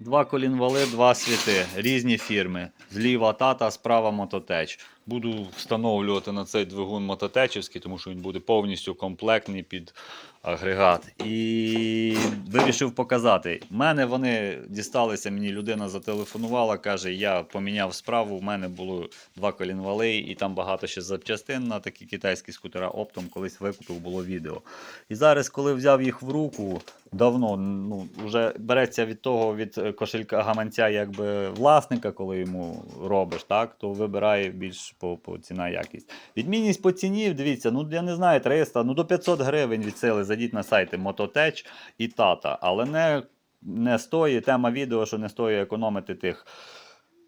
Два колінвали, два світи, різні фірми. Зліва тата, справа мототеч. Буду встановлювати на цей двигун мототечівський, тому що він буде повністю комплектний під агрегат. І вирішив показати. У мене вони дісталися, мені людина зателефонувала, каже, я поміняв справу, в мене було два колінвали, і там багато ще запчастин на такі китайські скутера оптом колись викупив, було відео. І зараз, коли взяв їх в руку, давно ну, вже береться від того, від кошелька гаманця, якби власника, коли йому робиш, так, то вибирає більш по, по ціна якість. Відмінність по ціні, дивіться, ну я не знаю, 300, ну до 500 гривень від сили. Зайдіть на сайти Мототеч і Тата, але не, не стоїть тема відео, що не стоїть економити тих.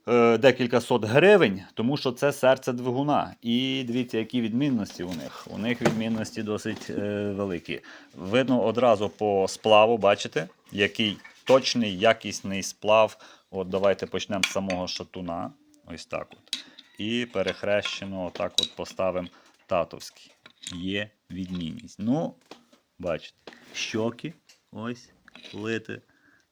е, Декілька сот гривень, тому що це серце двигуна. І дивіться, які відмінності у них. У них відмінності досить е, великі. Видно одразу по сплаву, бачите, який точний, якісний сплав. От давайте почнемо з самого шатуна. Ось так от. І перехрещено, отак от поставимо татовський. Є відмінність. Ну, бачите, щоки ось лите.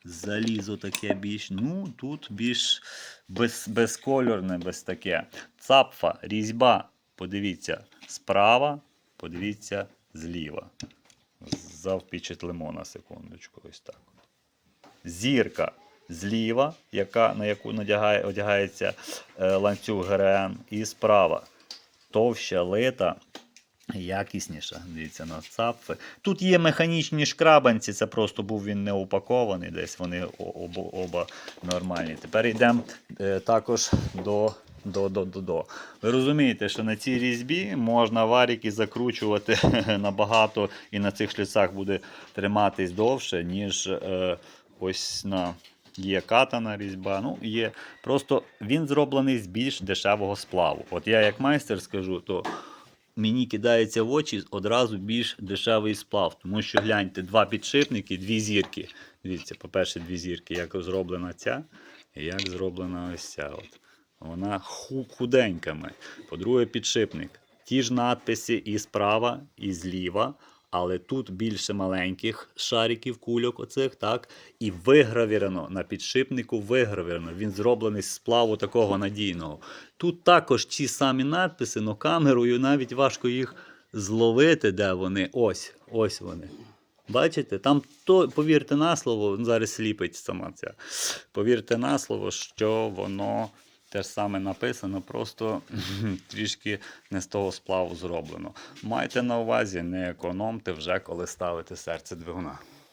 Залізо таке більш, ну тут більш без, безкольорне, без таке. Цапфа, різьба. Подивіться справа, подивіться зліва. Завпечатлимо на секундочку. Ось так. Зірка зліва, яка, на яку надягає, одягається е, ланцюг ГРМ, і справа. Товща лита, якісніша. Дивіться на цапфи. Тут є механічні шкрабанці, це просто був він не упакований, десь вони оба, оба нормальні. Тепер йдемо е, також до. До, до, до, до. Ви розумієте, що на цій різьбі можна варіки закручувати набагато і на цих шліцах буде триматись довше, ніж е, ось на є катана різьба. Ну, є. Просто він зроблений з більш дешевого сплаву. От я як майстер скажу, то мені кидається в очі одразу більш дешевий сплав. Тому що гляньте, два підшипники, дві зірки. Дивіться, по-перше, дві зірки, як зроблена ця, і як зроблена ось ця. От. Вона ху- худеньками. По-друге, підшипник. Ті ж надписи і справа, і зліва, але тут більше маленьких шариків, кульок оцих, так? І вигравірено на підшипнику вигравірено. Він зроблений з сплаву такого надійного. Тут також ті самі надписи, але камерою навіть важко їх зловити, де вони. Ось, ось вони. Бачите, там то, повірте на слово, зараз сліпить сама ця. Повірте на слово, що воно те ж саме написано, просто трішки не з того сплаву зроблено. Майте на увазі, не економте вже, коли ставите серце двигуна.